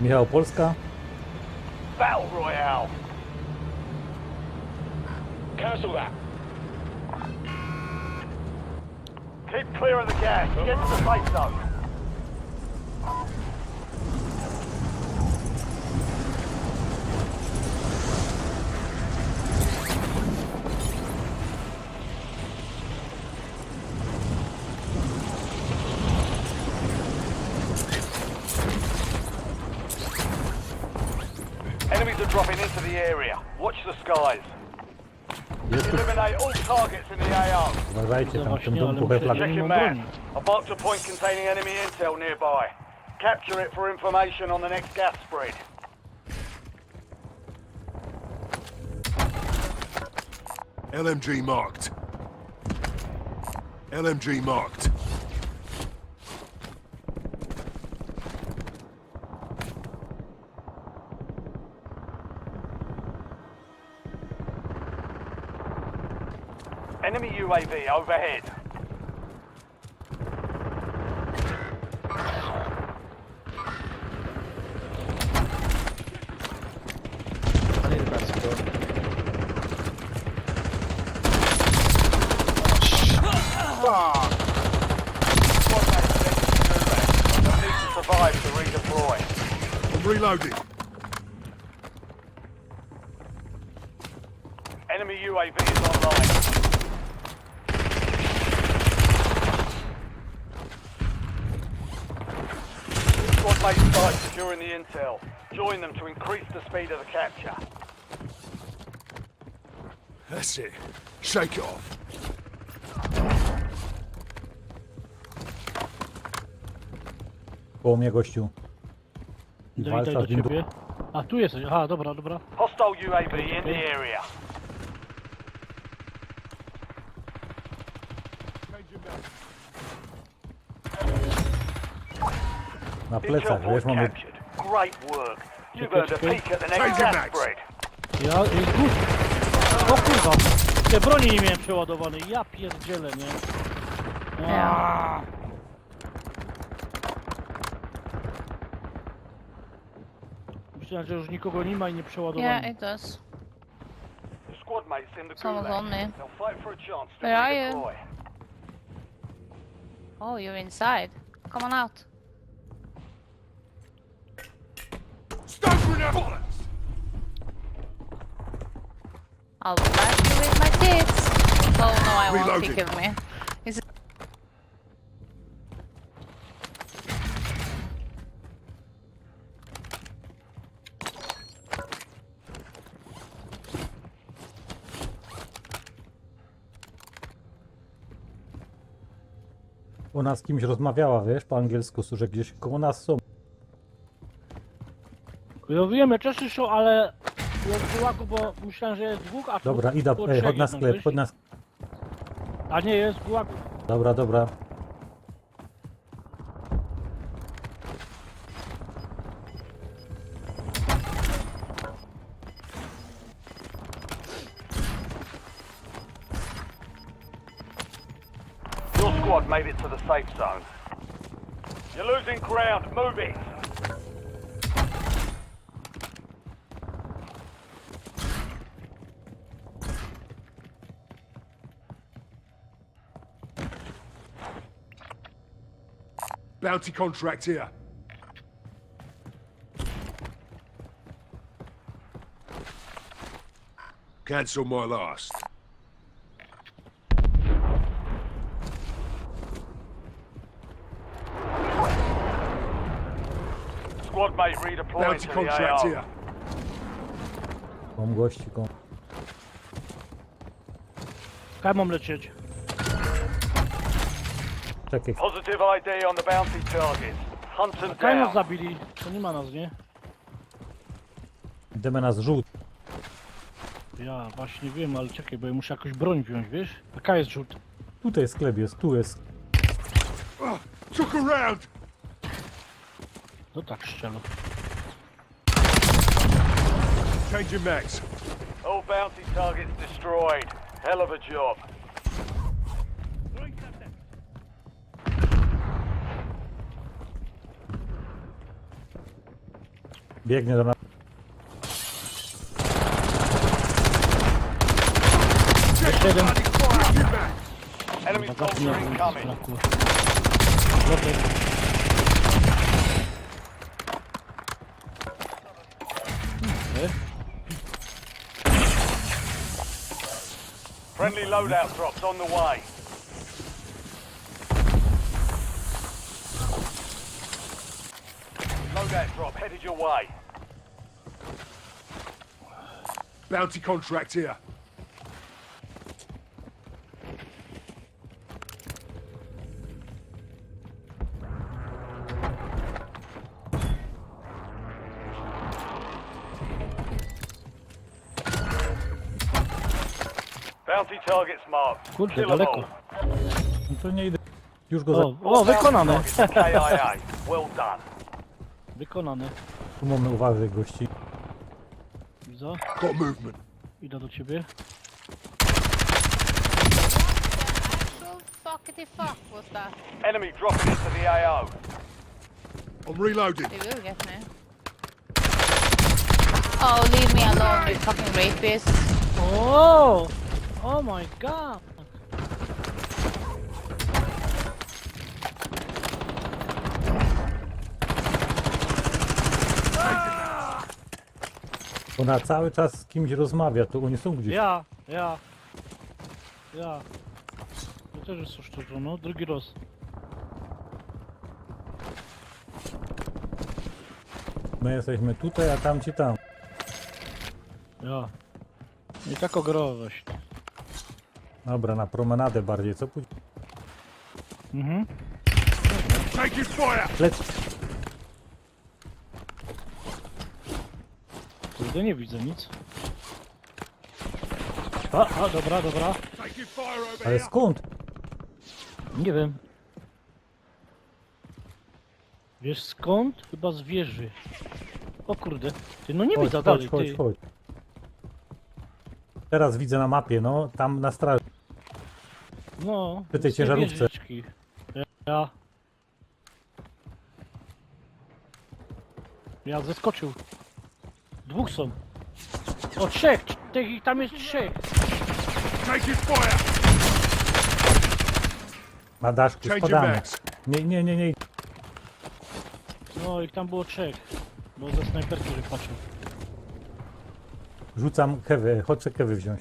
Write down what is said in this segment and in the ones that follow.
Michał Polska. Battle Royale. Cancel that. Keep clear of the gas. Get to the safe zone. Watch the skies. Jest Eliminate all targets in the AO. uważajcie, No tam w tym właśnie, ale domku we muszę- flagę. Check nie your mam map. broni. I've marked a point containing enemy intel nearby. Capture it for information on the next gas spread. LMG marked. LMG marked. UAV overhead. Fuck! Squad mates, let's do that. You'll need to survive to redeploy. I'm reloading. Enemy UAV is online. Squad mates start securing the intel. Join them to increase the speed of the capture. That's it. Shake it off. Koło mnie gościu. Idę, Walcza idę z do nim. ciebie. A, tu jesteś. Aha, dobra, dobra. Hostile UAV in the area. Na plecach, wiesz, mamy... Great work. You've Czekaj, earned a czekaj. peek at the next Change gas your max. spread. Ja, jest gór. O kurwa. Te broni nie miałem przeładowanej. Ja pierdzielę, nie? Aaaa. Myślałem, że już nikogo nie ma i nie. Yeah, it does. The squad mates in the Someone's gulag. on there. They'll fight for a chance to Where are you? redeploy. Oh, you're inside. Come on out. I'll blast you with my tits. Oh no, I won't. He Reloading. killed me. Z kimś rozmawiała, wiesz, po angielsku, że gdzieś koło nas są. Ja wiem, ja też słyszę, ale jest w bo myślałem, że jest dwóch, a tu Dobra, idę, było ej, trzech chodź na jednak, sklep, wiesz? chodź na... A nie, jest w. Dobra, dobra. Bounty contract here. Cancel my last. Squad mate redeploying Bounty to the contract AO. here. Mam gości, koło... Kaj mam lecieć? Czekaj, Positive ID on the bounty targets. Hunt them Kaj nas down. zabili? To nie ma nas, nie? idziemy na zrzut. Ja właśnie wiem, ale czekaj, bo ja muszę jakąś broń wziąć, wiesz? Jaka jest rzut? Tutaj sklep jest, tu jest. Oh, took a round. To tak szczelo. Change your max. All bounty targets destroyed. Hell of a job. Biegnie do nas. Jeszcze jeden. Changing mags. Enemy Chyba soldier zapomniałem, że incoming. brakło. Lotek. Hmm, Friendly loadout drops on the way. Loadout drop headed your way. Bounty contract here. Bounty targets marked. Kurde, Kill 'em daleko. all. No to nie idę. Już go za... o, wykonane. Targets KIA. Well done. Wykonane. Tu mamy uważać gości. Widzę. Got movement. Idę do ciebie. Actual fuckity fuck was that? Enemy dropping into the AO. I'm reloading. They will get me. Oh, leave me alone, you fucking rapist. O! Oh my god! Ona cały czas z kimś rozmawia, to oni są gdzieś. Ja, ja. Ja. To też jest szczerze, no. Drugi raz. My jesteśmy tutaj, a tamci tam. Ja. I tak ogrować. Dobra, na promenadę bardziej, co pójść? Mhm. Fire. Leć. Kurde, nie widzę nic. A, a, dobra, dobra. Ale skąd? Nie wiem. Wiesz skąd? Chyba z wieży. O kurde. Ty, no nie Chodź, widzę chodź, dalej, chodź, ty. chodź. Teraz widzę na mapie, no, tam na straży. No. Przy tej z ciężarówce. wieżyczki. Ja. Ja zeskoczył. Dwóch są. O, trzech! Tych, ich tam jest trzech. Taking fire. Na daszku, spadamy. Nie, nie, nie, nie. No, ich tam było trzech. Bo ze snajperki że patrzył. Rzucam kewy, chodź kewy wziąć.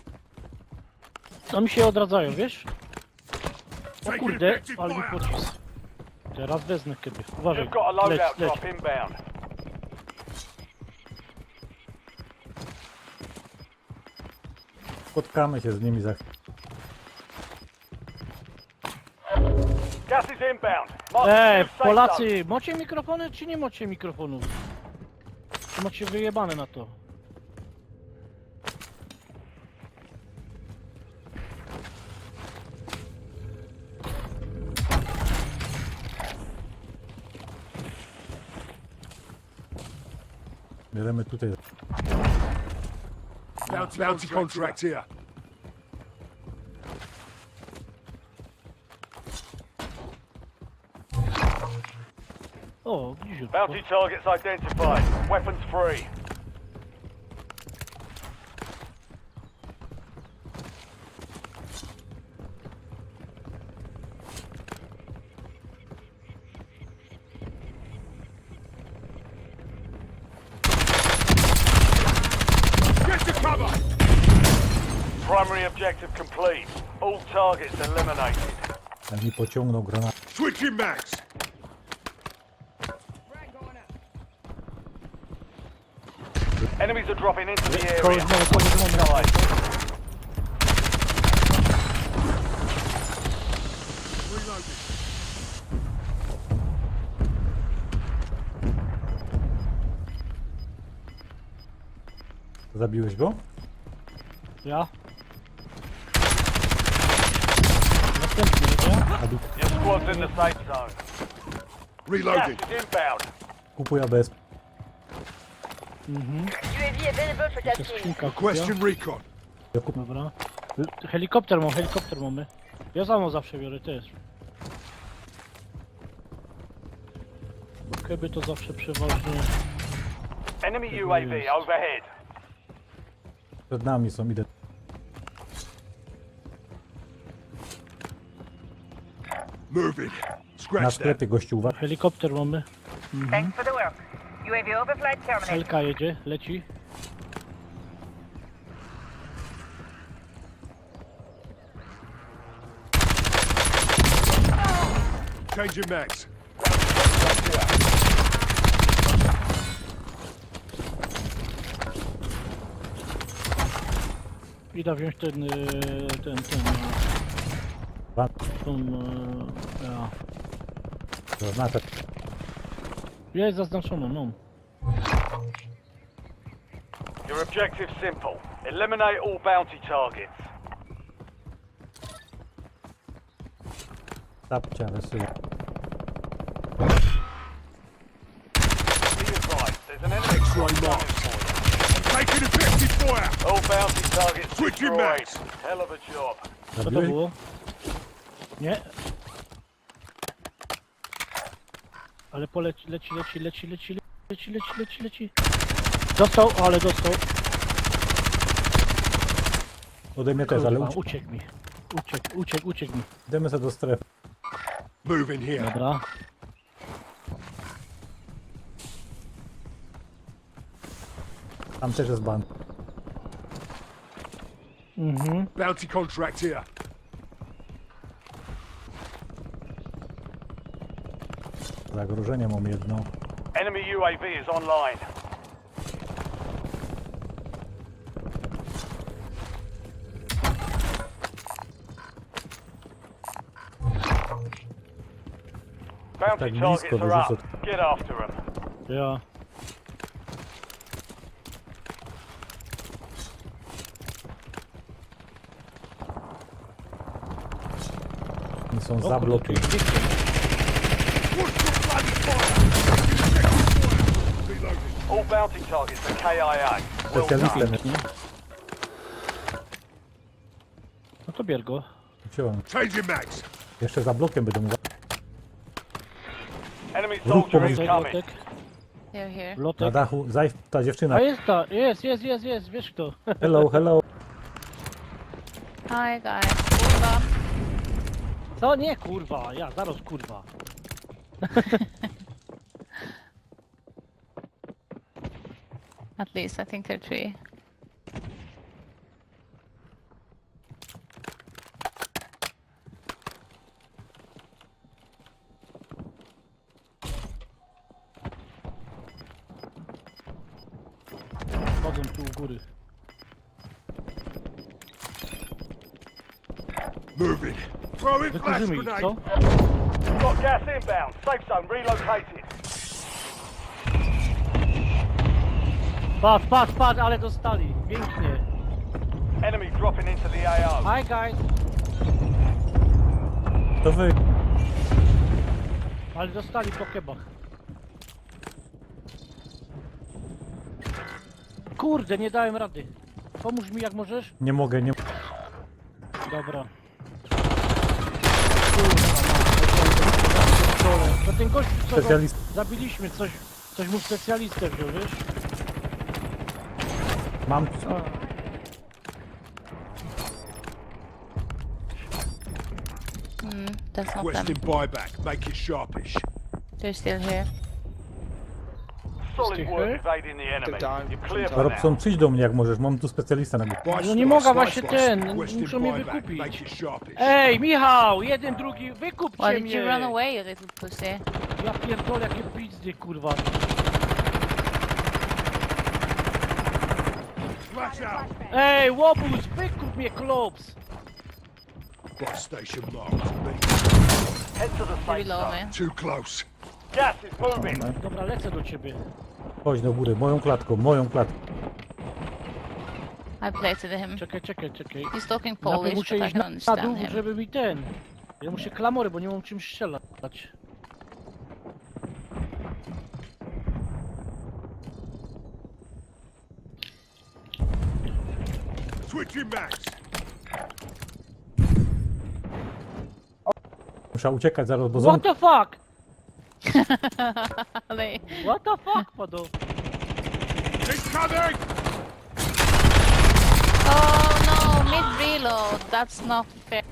No mi się odradzają, wiesz? O Taking kurde, effective ale mi fire. Teraz wezmę kiedy. Uważaj. You've got a Leć, loadout leć. drop inbound. Spotkamy się z nimi za Gas is inbound. Mark Ej, the new safe zone. Polacy, macie mikrofony czy nie macie mikrofonów? Czy macie wyjebane na to? Bierzemy tutaj. Bounty, bounty contract here. Oh, bliziutko. Bounty targets identified. Weapons free. Targets eliminated. Ten mi pociągnął granat. Switching mags. Enemies are dropping into the Koło area. znowu, koło znowu. Guys, Reloading. Zabiłeś go? Ja. Następny, nie? A du- your squad's in the safe zone. Gas Reloading. is inbound. kupuj ABS. UAV available for To tasking. skrzynka Question recon. Ja kup... Dobra. Helikopter mam, helikopter mamy. Ja samo zawsze biorę też. Keby to zawsze przeważnie. Enemy UAV overhead. Przed nami są, idę. Moving. Na Scratch that. sklepie gościu, uwaga. Helikopter mamy. Thanks for the work. UAV overflight terminated. Helka jedzie, leci. Changing mags. Idę wziąć ten, y, ten, ten, y, Dwa, tą, y, ja. zaznaczę. Jest zaznaczono, no. Your objective simple. Eliminate all bounty targets. Tapcia, rysuję. Be advised, there's an enemy X-ray squad marked. coming for Taking effective fire. you. All bounty targets Switching destroyed. mags. Hell of a job. Co to Zabiłeś? było? Nie. Ale poleci, leci, leci, leci, leci, leci, leci, leci, leci. Dostał, ale dostał. Ode mnie też, ale Kurwa, ucie- uciekł mi. Uciekł, uciekł, uciekł mi. idziemy sobie do strefy. Moving here. Dobra. Tam też jest bank. Mhm. Bounty contract here. Zagrożenie mam jedno. Enemy UAV is online. Bounty Tak targets blisko are up. wyrzucę. Get after them. Ja. Oni są O za kurde, tu blokiem. jest biegnie. What's the bloody fire? Effective fire. Reloading. All bounty targets are KIA. Well done. No to bier go. wziąłem. Changing mags. Jeszcze za blokiem będę mówił. Enemy Ruch soldier is pomiędzy- coming. Lotek, They're here. Na lotek. dachu, zaś ta dziewczyna. A jest ta, jest, jest, jest, jest, wiesz kto. Hello, hello. Hi guys. Kurwa. Co? Nie, kurwa, ja, zaraz kurwa. At least I think they're three. Chodzą tu u góry. Moving. Throwing flash Wykurzymy ich, grenade. co? Got gas inbound. Safe zone relocated. Patrz, patrz, patrz, ale dostali. Pięknie. Enemy dropping into the AO. Hi guys. To wy. Ale dostali po kebach. Kurde, nie dałem rady. Pomóż mi jak możesz. Nie mogę, nie. Dobra. Kurwa, ma. To ten gość, co go zabiliśmy, coś, coś mu specjalistę wziął, wiesz? Mam. Hmm, that's not Requesting buyback. Make it sharpish. They're still here. Solid work here. evading the enemy. You're clear for Robson, now. przyjdź do mnie jak możesz, mam tu specjalista na górze. Buy No nie mogę slice, właśnie ten, Requesting muszą mnie buyback. wykupić. Make it sharpish. Ej, Michał! Jeden, drugi, wykupcie Why did mnie! you run away, you little pussy? Ja pierdolę, jakie pizdy, kurwa. Flash out. Ej, łobuz, wykup mnie, klops! Buy station marked. Head to the safe zone. Too close. Gas is moving. Dobra, lecę do ciebie. Chodź do góry, moją klatką, moją klatką. I plated him. Czekaj, czekaj, czekaj. He's talking Najpierw Polish, muszę but I iść can na, na understand dół, him. żeby mi ten... Ja muszę klamory, bo nie mam czym strzelać. Muszę uciekać zaraz, bo What the fuck? What the fuck? Incoming! Oh no, mid reload. That's not fair.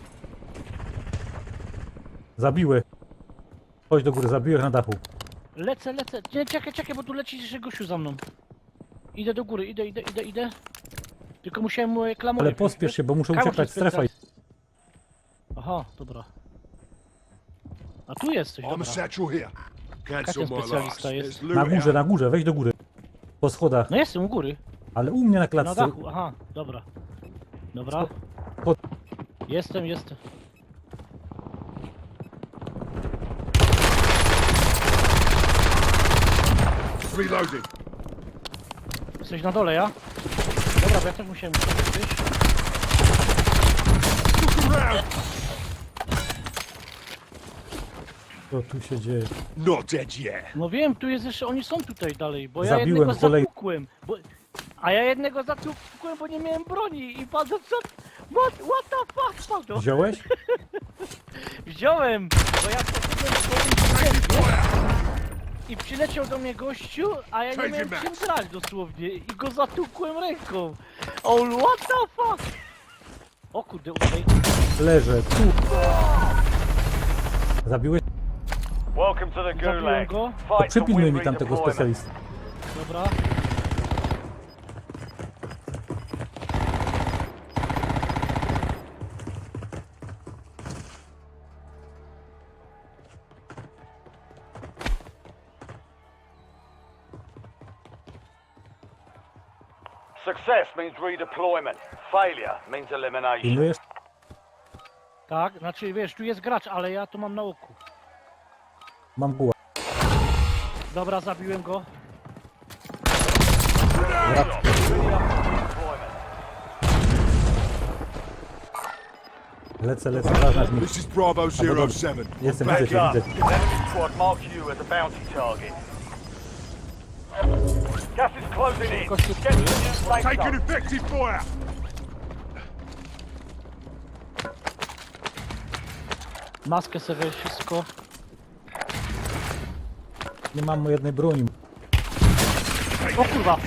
Zabiły. Chodź do góry, zabiłeś na dachu. Lecę, lecę. Nie, czekaj, czekaj, bo tu leci jeszcze gościu za mną. Idę do góry, idę, idę, idę, idę. Tylko musiałem moje klamory... Ale pospiesz się, bo Kamuś uciekać jest strefa. specjalist. Aha, dobra. A tu jesteś, I'm a dobra. satchel here. Cancel Jaka my last. specjalista jest? There's Na górze, out. na górze, wejdź do góry. Po schodach. No jestem u góry. Ale u mnie na Na klatce. dachu, aha, dobra. Dobra. Pod- Jestem, jestem. Reloading. Jesteś na dole, ja? Dobra, też musiałem. Co tu się dzieje? Not dead yet. No wiem, tu jest jeszcze, oni są tutaj dalej, bo ja Zabiłem jednego kolej- zatukłem. Bo, a ja jednego zatukłem, bo nie miałem broni i pan co? What, what the fuck, Pado? Wziąłeś? Wziąłem, bo ja poszedłem w i przyleciał do mnie gościu, a ja nie miałem czym grać dosłownie i go zatukłem ręką. Oh, what the fuck? O kurde, uważaj. Leżę, tu. Zabiłeś? Welcome to the Zabiłem Gulag. go. To Fight to przypilnuj win mi tamtego redeployment. specjalisty. Dobra. Success means redeployment. Failure means elimination. Pilnujesz? Tak, znaczy wiesz, tu jest gracz, ale ja tu mam na oku. Mam buła. Dobra, zabiłem go. Lecę, lecę, zaznacz mi. This is Bravo Zero Seven. Jestem, Back widzę cię, up. widzę cię. Enemy squad marks you as a bounty target. Gas is closing in. Get to the new safe Taking zone. effective fire. maskę sobie weź wszystko. Nie mam jednej broni. O kurwa!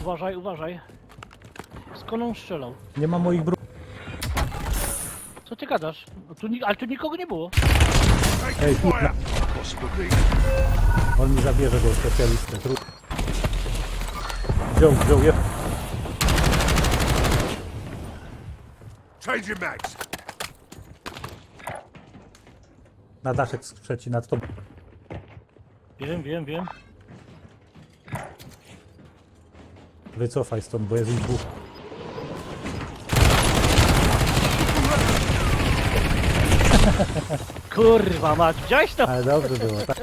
Uważaj, uważaj. Skąd on strzelał? Nie mam moich broni. Co ty gadasz? No tu, ni- ale tu nikogo nie było. Fire. Possibly. On mi zabierze go specjalistę. Tru... Wziął, wziął, je. Changing mags. Na daszek trzeci nad tobą. Wiem, wiem, wiem. Wycofaj stąd, bo jest ich dwóch. Kurwa mać, widziałeś to? Ale dobrze było, tak?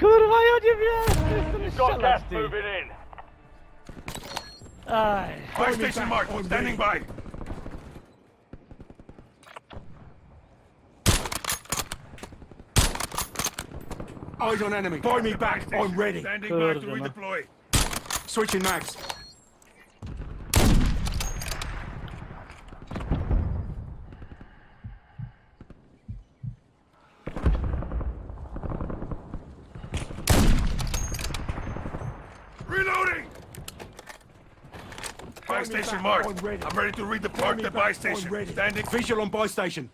Kurwa, ja nie wiem! Jestem You've got strzelać, gas ty. moving in. Aj. Fire station marked. Standing by. Eyes on enemy. Buy me back. I'm ready. Standing Kurde, back to no. redeploy. Switching mags. Station marked. I'm ready. I'm ready to me the back. buy I'm station. Standing. Visual on buy station.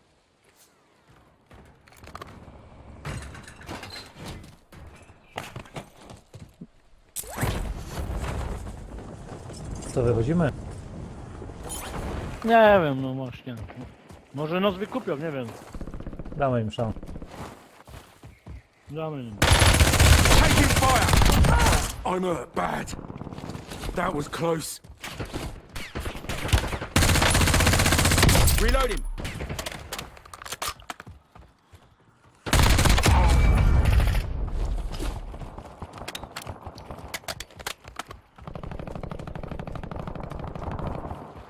Co, wychodzimy? Nie wiem, no właśnie. Może nos wykupią, nie wiem. Damy im szansę. Damy im. Taking fire. I'm hurt bad. That was close. Reloading.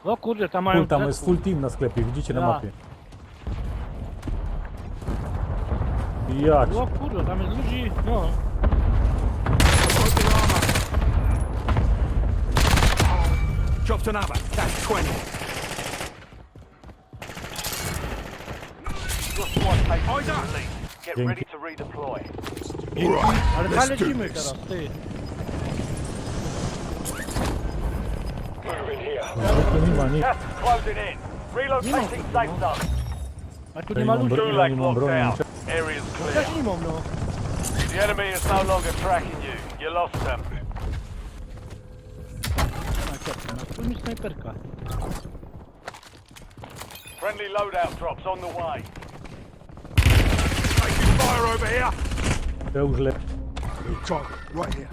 O kurde, tam mają Full, tam jest zespół. full team na sklepie, widzicie na Ja. mapie. Jak? O kurde, tam jest ludzi, no. Broken armor. Dropped another. That's 20. Get ready to redeploy. Right, Let's do this. Moving here. Closing in. Relocating safe zone. A tu Area's clear. The enemy is no longer tracking you. You lost them. Friendly loadout drops on the way. Fire over here. To już le... Target, right here.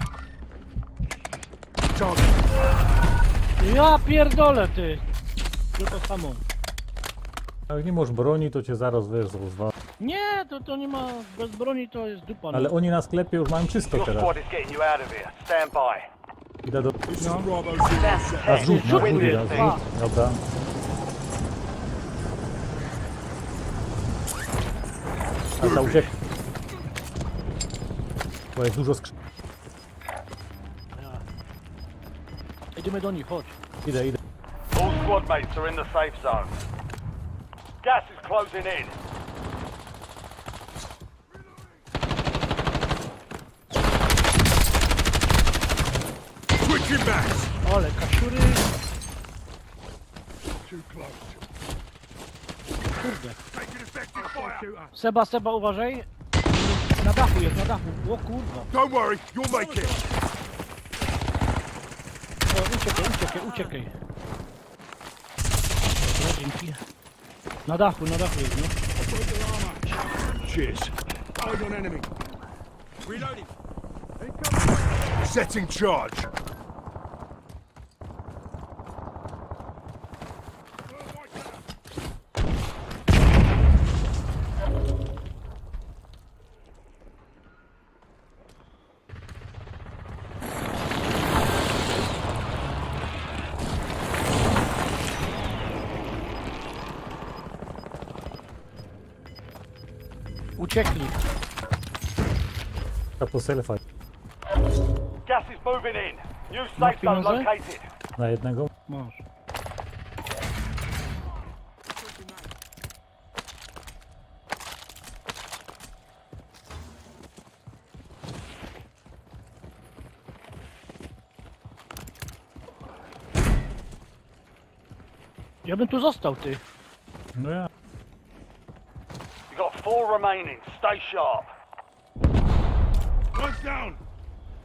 Target. Ja pierdolę, ty. Tu to samo. Jak nie masz broni, to cię zaraz wiesz, rozwal. Nie, to, to nie ma... Bez broni to jest dupa. no. Ale oni na sklepie już mają czysto Your teraz. squad is getting you out of here. Stand by. Idę do... This is Bravo Zero Seven. A zrzut, na ty. zrzut. Dobra. A ta uciek. Bo jest dużo skrzyn. Idziemy do nich, chodź. Idę, idę. All squad mates are in the safe zone. Gas is closing in. Switching backs. Ale. Too close. Kurde. Taking effective fire. Seba, Seba, uważaj. Na dachu jest, na dachu. O kurwa. Don't worry, you'll make it. O, uciekaj, uciekaj, uciekaj. Dobra, dzięki. Na dachu, na dachu jest, no. Cheers. Eyes on enemy. Reloading. Setting charge. Uciekli. A po selfa. Gas is moving in. New safe zone pieniądze? located. Na jednego. Masz. Ja bym tu został, ty. No ja. Four remaining. Stay sharp. One's down.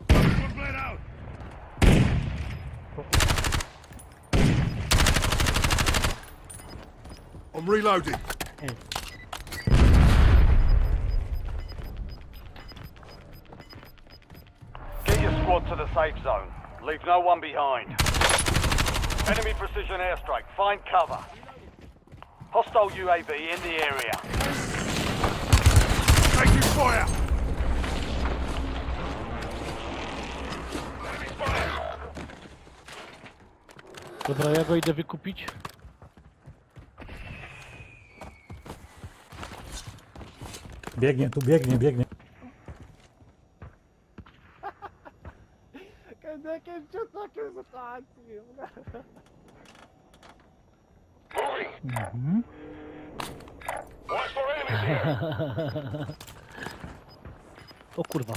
One bled out. I'm reloading. Get your squad to the safe zone. Leave no one behind. Enemy precision airstrike. Find cover. Hostile UAV in the area. Fire. Dobra, ja go idę wykupić. Biegnie, tu biegnie, biegnie. Watch for enemies here. O kurwa.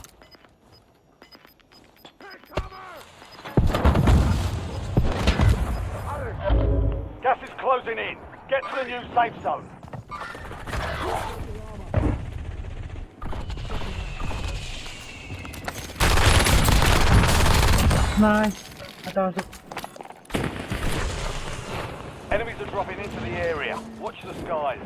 Gas is closing in. Get to the new safe zone. Nice. Enemies are dropping into the area. Watch the skies.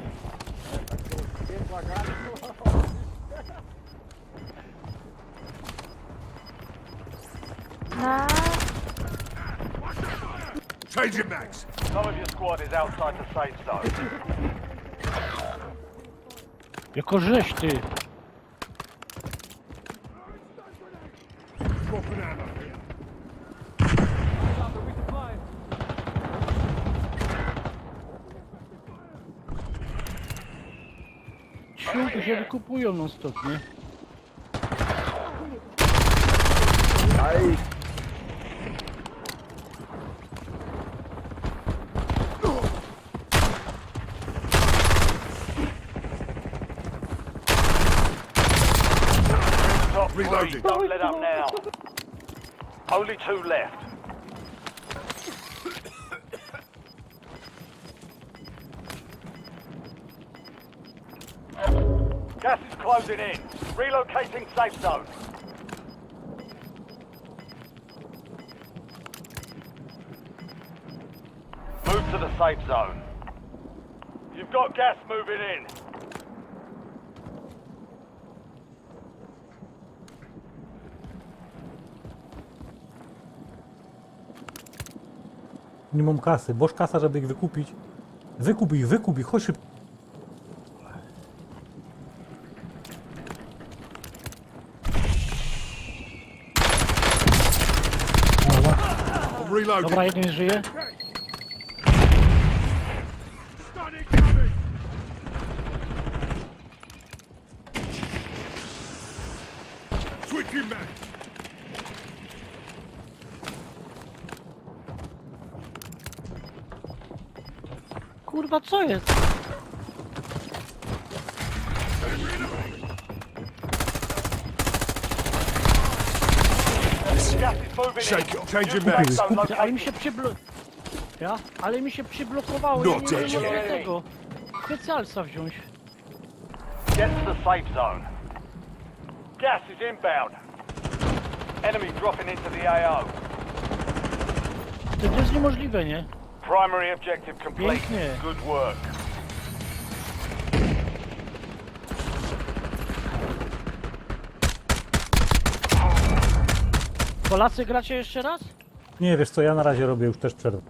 Changing backs. Some of your squad is outside the safe zone. Jako żeś ty. Dropping ammo. Się wykupują non stop, nie? Reloading. Don't let up now. Only two left. Gas is closing in. Relocating safe zone. Move to the safe zone. You've got gas moving in. Nie mam kasy. Boż kasa, żeby ich wykupić. Wykup ich, wykup ich, chodź szybko. Dobra, jeden żyje. Kurwa, co jest? Shake it. Changing New mags. Ale mi się przyblo... Ja? Ale mi się przyblokowało, No, ja nie, gdzie? mogę tego specjalca wziąć. Get to the safe zone. Gas is inbound. Enemy dropping into the AO. To, to jest niemożliwe, nie? Primary objective complete. Pięknie. Good work. Polacy gracie jeszcze raz? Nie, wiesz co, ja na razie robię już też przerwę.